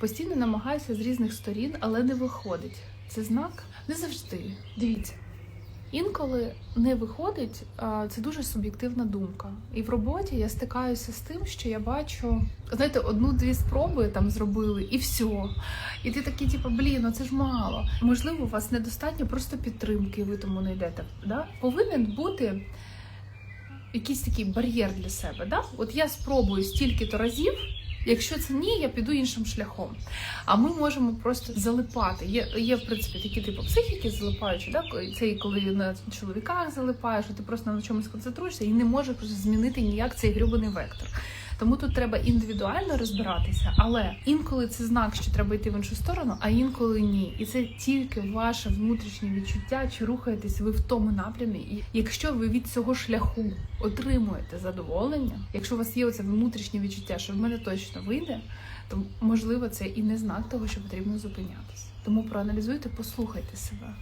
Постійно намагаюся з різних сторін, але не виходить. Це знак не завжди. Дивіться. Інколи не виходить, це дуже суб'єктивна думка. І в роботі я стикаюся з тим, що я бачу, знаєте, одну-дві спроби там зробили, і все. І ти такий, типу, блін, ну це ж мало. Можливо, у вас недостатньо просто підтримки, і ви тому не йдете. Да? Повинен бути якийсь такий бар'єр для себе. Да? От я спробую стільки-то разів. Якщо це ні, я піду іншим шляхом. А ми можемо просто залипати. Є, є в принципі такі типи психіки залипаючі, да? це і коли на чоловіках залипаєш, ти просто на чомусь концентруєшся і не можеш змінити ніяк цей грюбаний вектор. Тому тут треба індивідуально розбиратися, але інколи це знак, що треба йти в іншу сторону, а інколи ні. І це тільки ваше внутрішнє відчуття, чи рухаєтесь ви в тому напрямі. І якщо ви від цього шляху отримуєте задоволення, якщо у вас є оце внутрішнє відчуття, що в мене точно вийде, то можливо це і не знак того, що потрібно зупинятися. Тому проаналізуйте, послухайте себе.